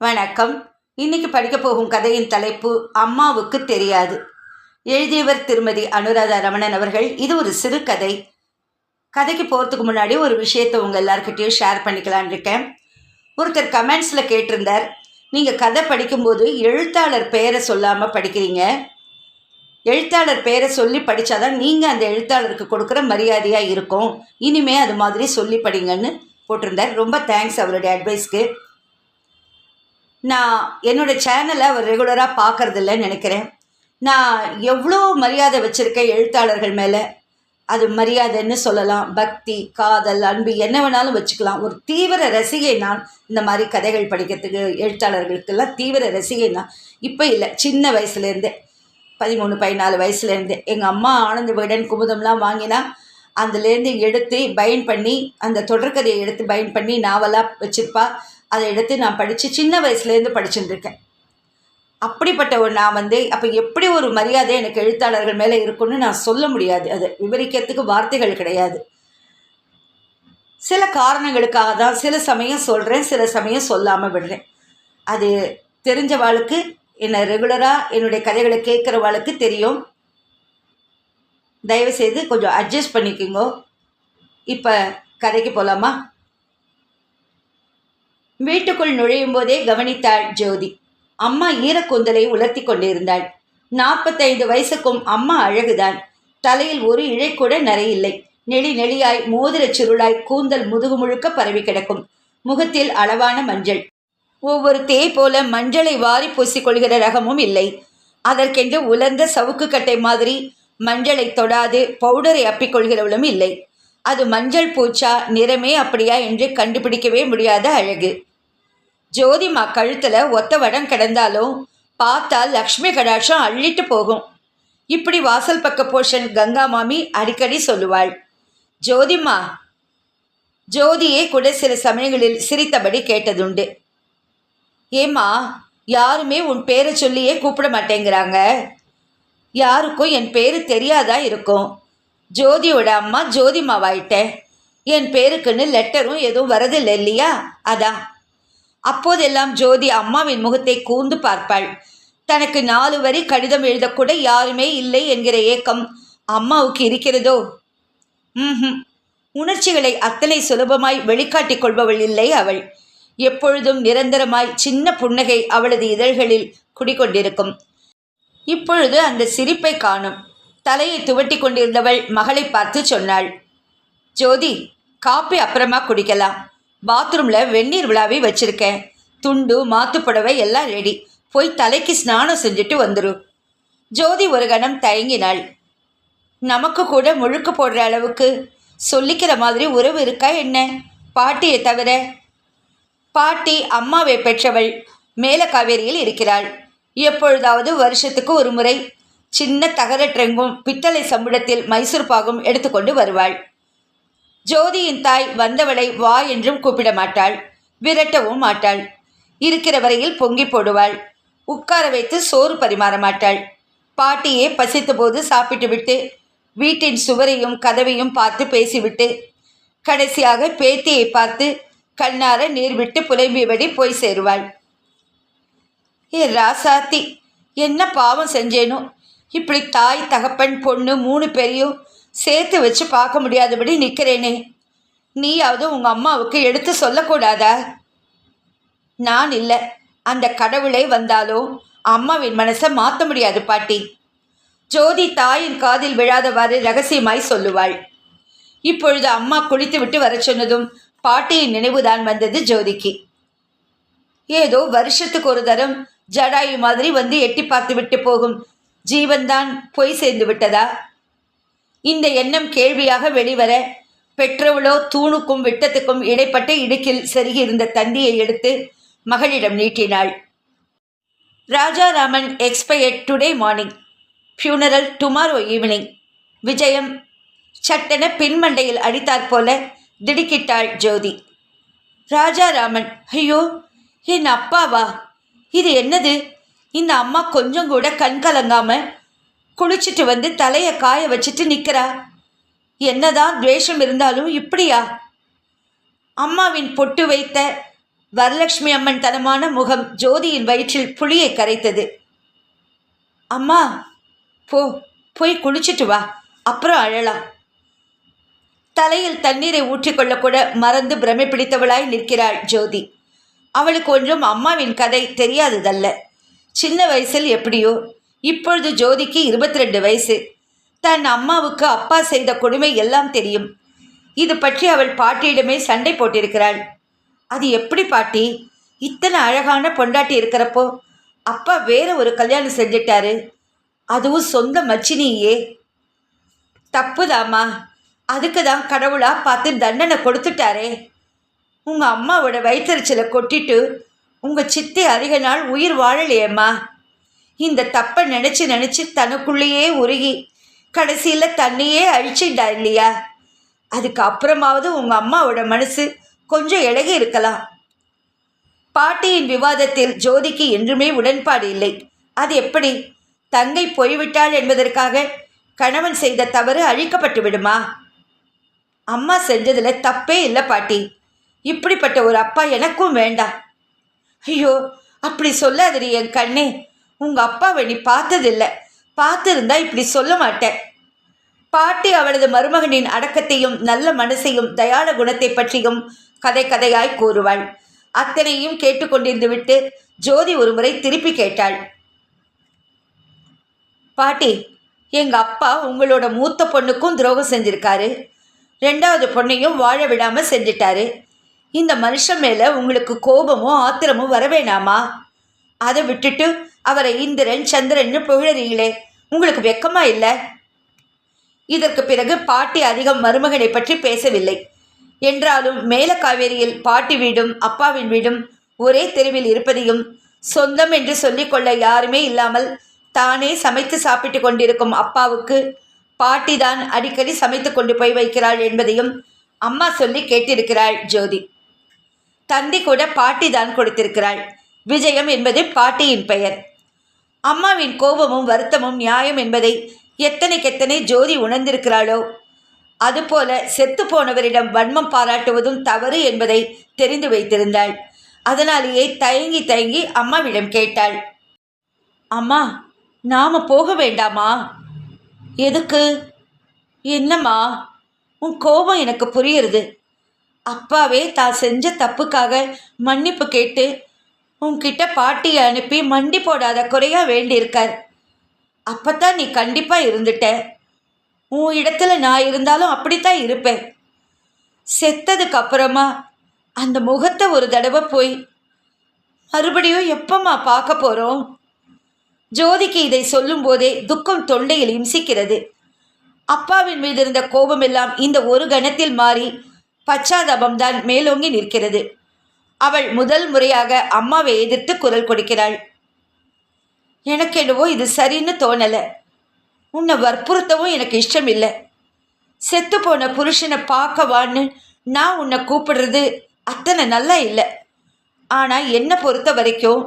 வணக்கம். இன்னைக்கு படிக்கப் போகும் கதையின் தலைப்பு அம்மாவுக்கு தெரியாது. எழுதியவர் திருமதி அனுராதா ரமணன் அவர்கள் இது ஒரு சிறுகதை கதைக்கு போகிறதுக்கு முன்னாடி ஒரு விஷயத்தை உங்கள் எல்லாருக்கிட்டையும் ஷேர் பண்ணிக்கலான் இருக்கேன். ஒருத்தர் கமெண்ட்ஸில் கேட்டிருந்தார் நீங்கள் கதை படிக்கும்போது எழுத்தாளர் பெயரை சொல்லாமல் படிக்கிறீங்க. எழுத்தாளர் பெயரை சொல்லி படித்தாதான் நீங்கள் அந்த எழுத்தாளருக்கு கொடுக்குற மரியாதையாக இருக்கும். இனிமே அது மாதிரி சொல்லி படிங்கன்னு போட்டிருந்தார். ரொம்ப தேங்க்ஸ் அவருடைய அட்வைஸ்க்கு நான் என்னோடய சேனலை அவர் ரெகுலராக பார்க்குறதில்லன்னு நினைக்கிறேன். நான் எவ்வளோ மரியாதை வச்சுருக்கேன் எழுத்தாளர்கள் மேலே அது மரியாதைன்னு சொல்லலாம். பக்தி காதல் அன்பு என்ன வேணாலும் வச்சுக்கலாம். ஒரு தீவிர ரசிகை நான் இந்த மாதிரி கதைகள் படிக்கிறதுக்கு எழுத்தாளர்களுக்கெல்லாம் தீவிர ரசிகை நான் இப்போ இல்லை. சின்ன வயசுலேருந்தே பதிமூணு பதினாலு வயசுலேருந்தே எங்கள் அம்மா ஆனந்த விகடன் குமுதம்லாம் வாங்கினா அதுலேருந்து எடுத்து பயன் பண்ணி அந்த தொடர்கதையை எடுத்து பயன் பண்ணி நாவலாக வச்சுருப்பா. அதை எடுத்து நான் படித்து சின்ன வயசுலேருந்து படிச்சுட்டு அப்படிப்பட்ட ஒரு நான் வந்து அப்போ எப்படி ஒரு மரியாதை எனக்கு எழுத்தாளர்கள் மேலே இருக்குன்னு நான் சொல்ல முடியாது. அது விவரிக்கிறதுக்கு வார்த்தைகள் கிடையாது. சில காரணங்களுக்காக தான் சில சமயம் சொல்கிறேன் சில சமயம் சொல்லாமல் விடுறேன். அது தெரிஞ்சவாளுக்கு என்னை ரெகுலராக என்னுடைய கதைகளை கேட்குறவாளுக்கு தெரியும். தயவுசெய்து கொஞ்சம் அட்ஜஸ்ட் பண்ணிக்கோங்க. இப்போ கதைக்கு போகலாமா வீட்டுக்குள் நுழையும் போதே கவனித்தாள் ஜோதி. அம்மா ஈரக்கூந்தலை உலர்த்தி கொண்டிருந்தாள். நாற்பத்தைந்து வயசுக்கும் அம்மா அழகுதான். தலையில் ஒரு இழை கூட நரையில்லை. நெளி நெளியாய் மோதிரச் சுருளாய் கூந்தல் முதுகு முழுக்க பரவி கிடக்கும். முகத்தில் அளவான மஞ்சள். ஒவ்வொரு தேய் போல மஞ்சளை வாரி பூசிக்கொள்கிற ரகமும் இல்லை. அதற்கென்று உலர்ந்த சவுக்கு கட்டை மாதிரி மஞ்சளை தொடாது பவுடரை அப்பிக்கொள்கிறவளும் இல்லை. அது மஞ்சள் பூச்சா நிறமே அப்படியா என்று கண்டுபிடிக்கவே முடியாத அழகு. ஜோதிமா கழுத்தில் ஒத்த வடம் கிடந்தாலும் பார்த்தால் லக்ஷ்மி கடாட்சம் அள்ளிட்டு போகும். இப்படி வாசல் பக்க போர்ஷன் கங்கா மாமி அடிக்கடி சொல்லுவாள். ஜோதிமா ஜோதியே கூட சில சமயங்களில் சிரித்தபடி கேட்டதுண்டு. ஏம்மா யாருமே உன் பேரை சொல்லியே கூப்பிட மாட்டேங்கிறாங்க. யாருக்கும் என் பேர் தெரியாதா இருக்கும்? ஜோதியோட அம்மா ஜோதிமாவாயிட்டேன் என் பேருக்குன்னு லெட்டரும் எதுவும் வரதில்லை இல்லையா? அதான். அப்போதெல்லாம் ஜோதி அம்மாவின் முகத்தை கூர்ந்து பார்ப்பாள். தனக்கு நாலு வரி கடிதம் எழுதக்கூட யாருமே இல்லை என்கிற ஏக்கம் அம்மாவுக்கு இருக்கிறதோ? ம் உணர்ச்சிகளை அத்தனை சுலபமாய் வெளிக்காட்டிக் கொள்பவள் இல்லை அவள். எப்பொழுதும் நிரந்தரமாய் சின்ன புன்னகை அவளது இதழ்களில் குடிகொண்டிருக்கும். இப்பொழுது அந்த சிரிப்பை காணும். தலையை துவட்டி கொண்டிருந்தவள் மகளை பார்த்து சொன்னாள். ஜோதி காப்பி அப்புறமா குடிக்கலாம். பாத்ரூமில் வெந்நீர் விழாவே வச்சிருக்கேன். துண்டு மாத்து புடவை எல்லாம் ரெடி போய் தலைக்கு ஸ்நானம் செஞ்சுட்டு வந்துரு. ஜோதி ஒரு கணம் தயங்கினாள். நமக்கு கூட முழுக்கு போடுற அளவுக்கு சொல்லிக்கிற மாதிரி உறவு இருக்கா என்ன? பாட்டியை தவிர. பாட்டி அம்மாவை பெற்றவள். மேல காவேரியில் இருக்கிறாள். எப்பொழுதாவது வருஷத்துக்கு ஒரு முறை சின்ன தகர ட்ரெங்கும் பித்தளை சம்புடத்தில் மைசூர் பாகும் எடுத்துக்கொண்டு வருவாள். ஜோதியின் தாய் வந்தவளை வா என்றும் கூப்பிட மாட்டாள் விரட்டவும் மாட்டாள். இருக்கிற வரையில் பொங்கி போடுவாள். உட்கார வைத்து சோறு பரிமாற மாட்டாள் பாட்டியே பசித்த போது சாப்பிட்டு விட்டு வீட்டின் சுவரையும் கதவையும் பார்த்து பேசிவிட்டு கடைசியாக பேத்தியை பார்த்து கண்ணார நீர் விட்டு புலம்பியபடி போய் சேருவாள். ஏ ராசாத்தி என்ன பாவம் செஞ்சேனோ? இப்படி தாய் தகப்பன் பொண்ணு மூணு பேரையும் சேர்த்து வச்சு பார்க்க முடியாதபடி நிற்கிறேனே நீயாவது உங்கள் அம்மாவுக்கு எடுத்து சொல்லக்கூடாதா. நான் இல்லை. அந்த கடவுளே வந்தாலும் அம்மாவின் மனசை மாற்ற முடியாது பாட்டி. ஜோதி தாயின் காதில் விழாதவாறு ரகசியமாய் சொல்லுவாள். இப்பொழுது அம்மா குளித்து விட்டு வர சொன்னதும் பாட்டியின் நினைவுதான் வந்தது ஜோதிக்கு. ஏதோ வருஷத்துக்கு ஒரு தரம் ஜடாயு மாதிரி வந்து எட்டி பார்த்து விட்டு போகும். ஜீவன்தான் பொய் சேர்ந்து விட்டதா? இந்த எண்ணம் கேள்வியாக வெளிவர பெற்றவளோ தூணுக்கும் விட்டத்துக்கும் இடைப்பட்ட இடுக்கில் செருகி இருந்த தந்தியை எடுத்து மகளிடம் நீட்டினாள். Rajaraman expired today morning funeral tomorrow evening Vijayam சட்டென பின்மண்டையில் அடித்தாற் போல திடுக்கிட்டாள் ஜோதி. ராஜாராமன் ஐயோ என் அப்பாவா? இது என்னது? இந்த அம்மா கொஞ்சம் கூட கண் கலங்காமல் குளிச்சுட்டு வந்து தலையை காய வச்சுட்டு நிற்கிறா என்னதான் துவேஷம் இருந்தாலும் இப்படியா? அம்மாவின் பொட்டு வைத்த வரலட்சுமி அம்மன் தனமான முகம் ஜோதியின் வயிற்றில் புளியை கரைத்தது. அம்மா போ போய் குளிச்சுட்டு வா அப்புறம் அழலாம். தலையில் தண்ணீரை ஊற்றிக்கொள்ள கூட மறந்து பிரமை பிடித்தவளாய் நிற்கிறாள் ஜோதி. அவளுக்கு ஒன்றும் அம்மாவின் கதை தெரியாததல்ல. சின்ன வயசில் எப்படியோ இப்பொழுது ஜோதிக்கு இருபத்தி ரெண்டு வயசு. தன் அம்மாவுக்கு அப்பா செய்த கொடுமை எல்லாம் தெரியும். இது பற்றி அவள் பாட்டியிடமே சண்டை போட்டிருக்கிறாள். அது எப்படி பாட்டி? இத்தனை அழகான பொண்டாட்டி இருக்கிறப்போ அப்பா வேற ஒரு கல்யாணம் செஞ்சிட்டாரு. அதுவும் சொந்த மச்சினியே. தப்புதாம்மா. அதுக்கு தான் கடவுளா பார்த்து தண்டனை கொடுத்துட்டாரே. உங்கள் அம்மாவோட வயிற்றுச்சலை கொட்டிட்டு உங்கள் சித்தி அதிக நாள் உயிர் வாழலையேம்மா. இந்த தப்பை நினச்சி நினச்சி தனக்குள்ளேயே உருகி கடைசியில் தன்னையே அழிச்சிட்டா இல்லையா? அதுக்கு அப்புறமாவது உங்கள் அம்மாவோட மனசு கொஞ்சம் இழகி இருக்கலாம். பாட்டியின் விவாதத்தில் ஜோதிக்கு என்றுமே உடன்பாடு இல்லை. அது எப்படி? தங்கை போய்விட்டாள் என்பதற்காக கணவன் செய்த தவறு அழிக்கப்பட்டு விடுமா? அம்மா செஞ்சதில் தப்பே இல்லை பாட்டி. இப்படிப்பட்ட ஒரு அப்பா எனக்கும் வேண்டாம். ஐயோ அப்படி சொல்லாதடி என் கண்ணே. உங்கள் அப்பாவை நீ பார்த்ததில்ல. பார்த்துருந்தா இப்படி சொல்ல மாட்டேன். பாட்டி அவளது மருமகனின் அடக்கத்தையும் நல்ல மனசையும் தயாள குணத்தை பற்றியும் கதை கதையாய் கூறுவாள். அத்தனையும் கேட்டுக்கொண்டிருந்து விட்டு ஜோதி ஒருமுறை திருப்பி கேட்டாள். பாட்டி எங்கள் அப்பா உங்களோட மூத்த பொண்ணுக்கும் துரோகம் செஞ்சிருக்காரு. ரெண்டாவது பொண்ணையும் வாழ விடாமல் செஞ்சிட்டாரு. இந்த மனுஷன் மேலே உங்களுக்கு கோபமும் ஆத்திரமும் வரவேணாமா அதை விட்டுட்டு அவரை இந்திரன் சந்திரன்னு புகழறீங்களே உங்களுக்கு வெக்கமா இல்லை? இதற்கு பிறகு பாட்டி அதிகம் மருமகனை பற்றி பேசவில்லை. என்றாலும் மேலக்காவேரியில் பாட்டி வீடும் அப்பாவின் வீடும் ஒரே தெருவில் இருப்பதையும் சொந்தம் என்று சொல்லிக்கொள்ள யாருமே இல்லாமல் தானே சமைத்து சாப்பிட்டு கொண்டிருக்கும் அப்பாவுக்கு பாட்டி தான் அடிக்கடி சமைத்து கொண்டு போய் வைக்கிறாள் என்பதையும் அம்மா சொல்லி கேட்டிருக்கிறாள் ஜோதி. தந்தி கூட பாட்டி தான் கொடுத்திருக்கிறாள். விஜயம் என்பது பாட்டியின் பெயர். அம்மாவின் கோபமும் வருத்தமும் நியாயம் என்பதை எத்தனைக்கெத்தனை ஜோதி உணர்ந்திருக்கிறாளோ அதுபோல செத்து போனவரிடம் வன்மம் பாராட்டுவதும் தவறு என்பதை தெரிந்து வைத்திருந்தாள். அதனாலேயே தயங்கி தயங்கி அம்மாவிடம் கேட்டாள். அம்மா நாம போக வேண்டாமா? எதுக்கு? என்னம்மா? உன் கோபம் எனக்கு புரியுறது. அப்பாவே தான் செஞ்ச தப்புக்காக மன்னிப்பு கேட்டு உன்கிட்ட பாட்டியை அனுப்பி மண்டி போடாத குறையா வேண்டியிருக்கார். அப்பத்தான் நீ கண்டிப்பாக இருந்துட்ட உன் இடத்துல நான் இருந்தாலும் அப்படித்தான் இருப்பேன். செத்ததுக்கு அப்புறமா அந்த முகத்தை ஒரு தடவை போய் மறுபடியும் எப்பம்மா பார்க்க போகிறோம் ஜோதிக்கு இதை சொல்லும்போதே துக்கம் தொண்டையில் இம்சிக்கிறது. அப்பாவின் மீது இருந்த கோபமெல்லாம் இந்த ஒரு கணத்தில் மாறி பச்சாதாபம்தான் மேலோங்கி நிற்கிறது. அவள் முதல் முறையாக அம்மாவை எதிர்த்து குரல் கொடுக்கிறாள். எனக்கு என்னவோ இது சரின்னு தோணலை. உன்னை வற்புறுத்தவும் எனக்கு இஷ்டம் இல்லை செத்து போன புருஷனை பார்க்கவான்னு நான் உன்னை கூப்பிடுறது அத்தனை நல்லா இல்லை. ஆனால் என்னை பொறுத்த வரைக்கும்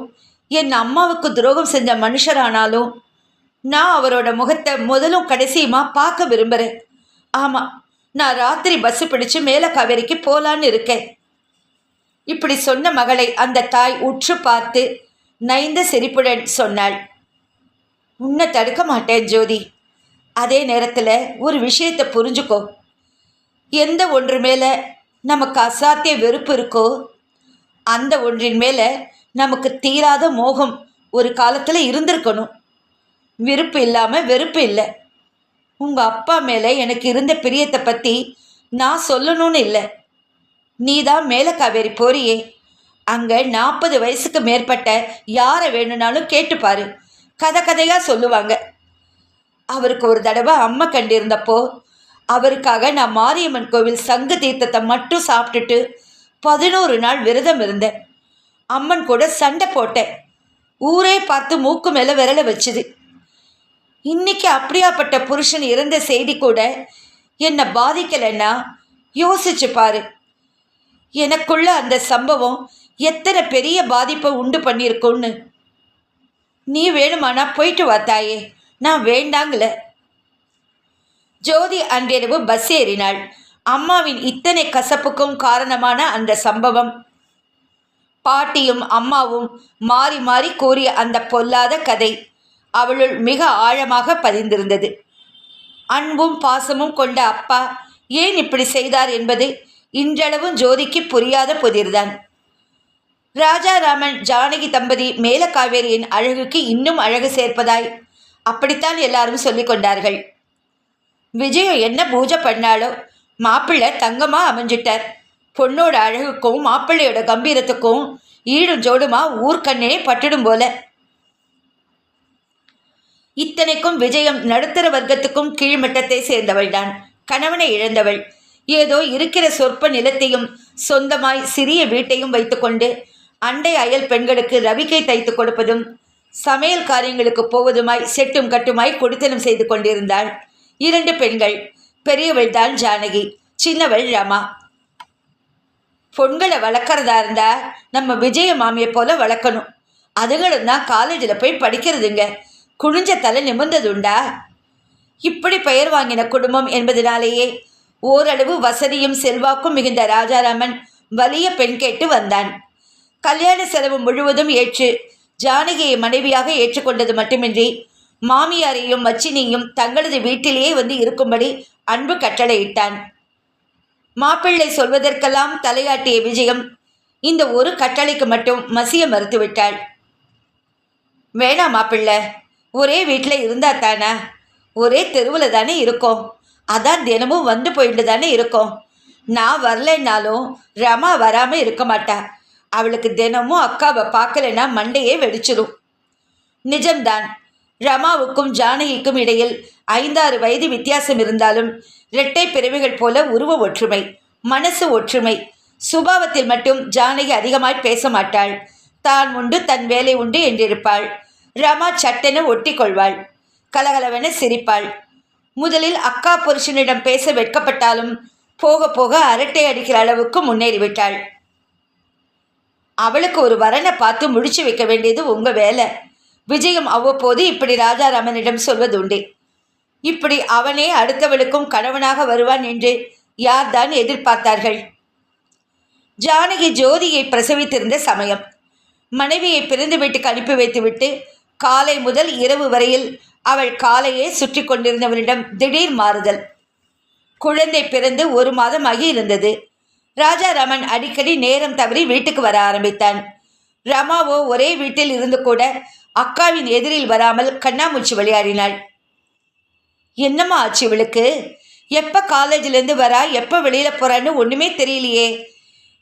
என் அம்மாவுக்கு துரோகம் செஞ்ச மனுஷரானாலும் நான் அவரோட முகத்தை முதலும் கடைசியுமா பார்க்க விரும்புகிறேன் ஆமாம் நான் ராத்திரி பஸ்ஸு பிடிச்சு மேலே காவேரிக்கு போகலான்னு இருக்கேன். இப்படி சொன்ன மகளை அந்த தாய் உற்று பார்த்து நைந்த சிரிப்புடன் சொன்னாள். உன்னை தடுக்க மாட்டேன் ஜோதி. அதே நேரத்தில் ஒரு விஷயத்தை புரிஞ்சுக்கோ. எந்த ஒன்று மேலே நமக்கு அசாத்திய வெறுப்பு இருக்கோ அந்த ஒன்றின் மேலே நமக்கு தீராத மோகம் ஒரு காலத்தில் இருந்திருக்கணும். விருப்பு இல்லாமல் வெறுப்பு இல்லை. உங்கள் அப்பா மேலே எனக்கு இருந்த பிரியத்தை பற்றி நான் சொல்லணும்னு இல்லை. நீ தான் காவேரி போறியே. அங்கே நாற்பது வயசுக்கு மேற்பட்ட யாரை வேணும்னாலும் கேட்டுப்பாரு கதை கதையாக சொல்லுவாங்க. அவருக்கு ஒரு தடவை அம்மா கண்டிருந்தப்போ அவருக்காக நான் மாரியம்மன் கோவில் சங்கு தீர்த்தத்தை மட்டும் சாப்பிட்டுட்டு பதினோரு நாள் விரதம் இருந்தேன். அம்மன் கூட சண்டை போட்டேன். ஊரே பார்த்து மூக்கு மேலே விரல வச்சுது. இன்னைக்கு அப்படியாப்பட்ட புருஷன் இறந்த செய்தி கூட என்னை பாதிக்கலைன்னா யோசிச்சு பாரு. எனக்குள்ள அந்த சம்பவம் எத்தனை பெரிய பாதிப்பை உண்டு பண்ணியிருக்கோன்னு நீ வேணுமானா போயிட்டு வா தாயே. நான் வேண்டாங்கள ஜோதி அன்றிரவு பஸ் ஏறினாள். அம்மாவின் இத்தனை கசப்புக்கும் காரணமான அந்த சம்பவம். பாட்டியும் அம்மாவும் மாறி மாறி கூறிய அந்த பொல்லாத கதை அவளுள் மிக ஆழமாக பதிந்திருந்தது. அன்பும் பாசமும் கொண்ட அப்பா ஏன் இப்படி செய்தார் என்பது இன்றளவும் ஜோதிக்கு புரியாத புதிர்தான். ராஜாராமன் ஜானகி தம்பதி மேலக்காவேரியின் அழகுக்கு இன்னும் அழகு சேர்ப்பதாய் அப்படித்தான் எல்லாரும் சொல்லிக் கொண்டார்கள். விஜயம் என்ன பூஜை பண்ணாலோ மாப்பிள்ளை தங்கமா அமைஞ்சிட்டார். பொண்ணோட அழகுக்கும் மாப்பிள்ளையோட கம்பீரத்துக்கும் ஈடும் ஜோடுமா ஊர்க்கண்ணே பட்டுடும் போல. இத்தனைக்கும் விஜயம் நடுத்தர வர்க்கத்துக்கும் கீழ்மட்டத்தை சேர்ந்தவள்தான். கணவனை இழந்தவள். ஏதோ இருக்கிற சொற்ப நிலத்தையும் சொந்தமாய் சிறிய வீட்டையும் வைத்துக்கொண்டு அண்டை அயல் பெண்களுக்கு ரவிக்கை தைத்து கொடுப்பதும் சமையல் காரியங்களுக்கு போவதுமாய் செட்டும் கட்டுமாய் கொடுத்தலும் செய்து கொண்டிருந்தாள். இரண்டு பெண்கள் பெரியவள் தான் ஜானகி சின்னவள் ரமா. பொண்களை வளர்க்குறதா இருந்தா நம்ம விஜய மாமியை போல வளர்க்கணும். அதுகளும் தான் காலேஜில் போய் படிக்கிறதுங்க. குனிஞ்ச தலை நிமிர்ந்ததுண்டா? இப்படி பெயர் வாங்கின குடும்பம் என்பதனாலேயே ஓரளவு வசதியும் செல்வாக்கும் மிகுந்த ராஜாராமன் வலிய பெண் கேட்டு வந்தான். கல்யாண செலவு முழுவதும் ஏற்று ஜானகியை மனைவியாக ஏற்றுக்கொண்டது மட்டுமின்றி மாமியாரையும் மச்சினியும் தங்களது வீட்டிலேயே வந்து இருக்கும்படி அன்பு கட்டளையிட்டான். மாப்பிள்ளை சொல்வதற்கெல்லாம் தலையாட்டிய விஜயம் இந்த ஒரு கட்டளைக்கு மட்டும் மசிய மறுத்துவிட்டாள். வேணாம் மாப்பிள்ளை ஒரே வீட்டில் இருந்தா தானே? ஒரே தெருவில் தானே இருக்கோம். அதான் தினமும் வந்து போயிட்டு தானே இருக்கோம். நான் வரலைன்னாலும் ரமா வராமல் இருக்க மாட்டா. அவளுக்கு தினமும் அக்காவை பார்க்கலைன்னா மண்டையே வெடிச்சிடும் நிஜம்தான். ரமாவுக்கும் ஜானகிக்கும் இடையில் ஐந்தாறு வயது வித்தியாசம் இருந்தாலும் இரட்டை பிறவிகள் போல உருவ ஒற்றுமை மனசு ஒற்றுமை. சுபாவத்தில் மட்டும் ஜானகி அதிகமாய் பேச மாட்டாள். தான் உண்டு தன் வேலை உண்டு என்றிருப்பாள். ரமா சட்டென ஒட்டி கொள்வாள் கலகலவென சிரிப்பாள். முதலில் அக்கா புருஷனிடம் பேச வெட்கப்பட்டாலும் போக போக அரட்டை அடிக்கிற அளவுக்கு முன்னேறிவிட்டாள். அவளுக்கு ஒரு வரனை பார்த்து முடிச்சு வைக்க வேண்டியது உங்க வேலை. விஜயம் அவ்வப்போது இப்படி ராஜாராமனிடம் சொல்வதுண்டு. இப்படி அவனே அடுத்தவளுக்கும் கணவனாக வருவான் என்று யார்தான் எதிர்பார்த்தார்கள்? ஜானகி ஜோதியை பிரசவித்திருந்த சமயம். மனைவியை பிறந்து வீட்டுக்கு அனுப்பி வைத்துவிட்டு காலை முதல் இரவு வரையில் அவள் காலையே சுற்றி கொண்டிருந்தவனிடம் திடீர் மாறுதல். குழந்தை பிறந்து ஒரு மாதமாகி இருந்தது ராஜாராமன் அடிக்கடி நேரம் தவறி வீட்டுக்கு வர ஆரம்பித்தான். ரமாவோ ஒரே வீட்டில் இருந்து கூட அக்காவின் எதிரில் வராமல் கண்ணாமூச்சி விளையாடினாள். என்னம்மா ஆச்சு இவளுக்கு? எப்போ காலேஜிலேருந்து வரா? எப்போ வெளியில் போகிறான்னு ஒன்றுமே தெரியலையே.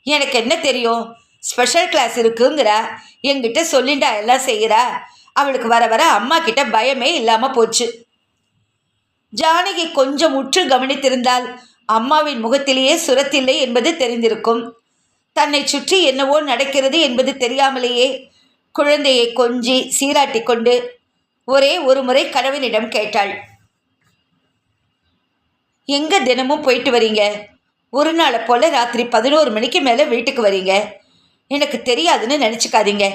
எனக்கு என்ன தெரியும்? ஸ்பெஷல் கிளாஸ் இருக்குங்கிறா. என்கிட்ட சொல்லிண்டா எல்லாம் செய்கிறா அவளுக்கு வர வர அம்மா கிட்ட பயமே இல்லாமல் போச்சு. ஜானகி கொஞ்சம் உற்று கவனித்திருந்தால் அம்மாவின் முகத்திலேயே சுரத்தில்லை என்பது தெரிந்திருக்கும். தன்னை சுற்றி என்னவோ நடக்கிறது என்பது தெரியாமலேயே குழந்தையை கொஞ்சி சீராட்டி கொண்டு ஒரே ஒரு முறை கணவனிடம் கேட்டாள். எங்கே தினமும் போயிட்டு வரீங்க? ஒரு நாளை போல் ராத்திரி பதினோரு மணிக்கு மேலே வீட்டுக்கு வரீங்க. எனக்கு தெரியாதுன்னு நினச்சிக்காதீங்க.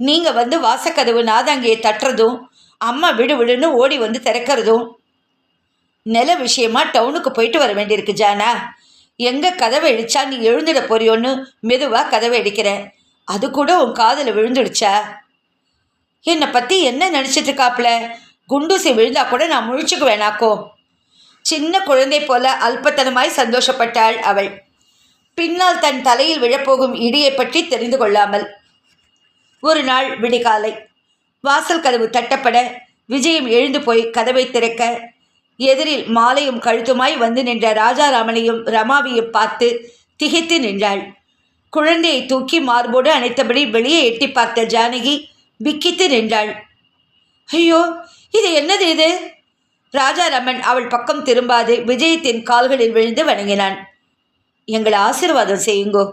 நீங்கள் வந்து வாசக்கதவு நாதாங்கியை தட்டுறதும் அம்மா விடு விடுன்னு ஓடி வந்து திறக்கிறதும் நில விஷயமா டவுனுக்கு போயிட்டு வர வேண்டியிருக்கு ஜானா. எங்கே கதவை இடிச்சா நீ எழுந்துட போறியோன்னு மெதுவாக கதவை அடிக்கிறேன் அது கூட உன் காதில் விழுந்துடுச்சா? என்னை பற்றி என்ன நினச்சிட்டு இருக்காப்புல குண்டூசி விழுந்தா கூட நான் முழிச்சுக்கு வேணாக்கோ சின்ன குழந்தை போல அல்பத்தனமாய் சந்தோஷப்பட்டாள் அவள். பின்னால் தன் தலையில் விழப்போகும் இடியை பற்றி தெரிந்து கொள்ளாமல். ஒரு நாள் விடிகாலை. வாசல் கதவு தட்டப்பட விஜயம் எழுந்து போய் கதவை திறக்க எதிரில் மாலையும் கழுத்துமாய் வந்து நின்ற ராஜாராமனையும் ரமாவையும் பார்த்து திகைத்து நின்றாள். குழந்தையை தூக்கி மார்போடு அணைத்தபடி வெளியே எட்டி பார்த்த ஜானகி விக்கித்து நின்றாள். ஐயோ இது என்னது இது? ராஜாராமன் அவள் பக்கம் திரும்பாது விஜயத்தின் கால்களில் விழுந்து வணங்கினான். எங்களை ஆசிர்வாதம் செய்யுங்கோ.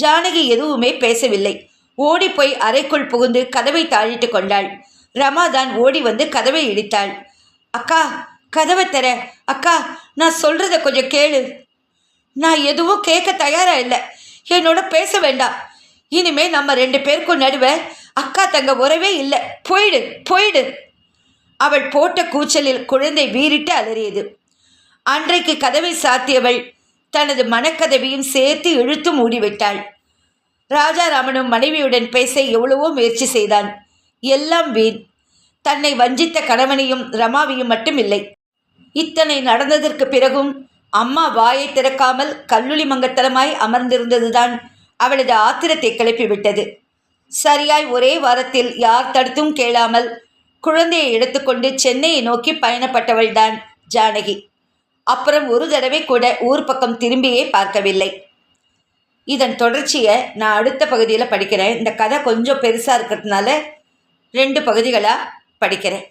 ஜானகி எதுவுமே பேசவில்லை. ஓடிப்போய் அறைக்குள் புகுந்து கதவை தாழிட்டு கொண்டாள். ரமாதான் ஓடி வந்து கதவை இடித்தாள். அக்கா கதவை தர. அக்கா நான் சொல்கிறத கொஞ்சம் கேளு. நான் எதுவும் கேட்க தயாரா இல்லை. என்னோட பேச வேண்டாம். இனிமே நம்ம ரெண்டு பேருக்கும் நடுவே அக்கா தங்க உறவே இல்லை. போயிடு போயிடு. அவள் போட்ட கூச்சலில் குழந்தை வீறிட்டு அலறியது. அன்றைக்கு கதவை சாத்தியவள் தனது மனக்கதவையும் சேர்த்து இழுத்து மூடிவிட்டாள். ராஜாராமனும் மனைவியுடன் பேச எவ்வளவோ முயற்சி செய்தான். எல்லாம் வீண். தன்னை வஞ்சித்த கணவனையும் ரமாவையும் மட்டும் இல்லை இத்தனை நடந்ததற்கு பிறகும் அம்மா வாயை திறக்காமல் கல்லுளி மங்கத்தனமாய் அமர்ந்திருந்ததுதான் அவளது ஆத்திரத்தை கிளப்பிவிட்டது. சரியாய் ஒரே வாரத்தில் யார் தடுத்தும் கேளாமல் குழந்தையை எடுத்துக்கொண்டு சென்னையை நோக்கி பயணப்பட்டவள்தான் ஜானகி. அப்புறம் ஒரு தடவை கூட ஊர் பக்கம் திரும்பியே பார்க்கவில்லை. இதன் தொடர்ச்சியை நான் அடுத்த பகுதியில் படிக்கிறேன். இந்த கதை கொஞ்சம் பெருசாக இருக்கிறதுனால ரெண்டு பகுதிகளாக படிக்கிறேன்.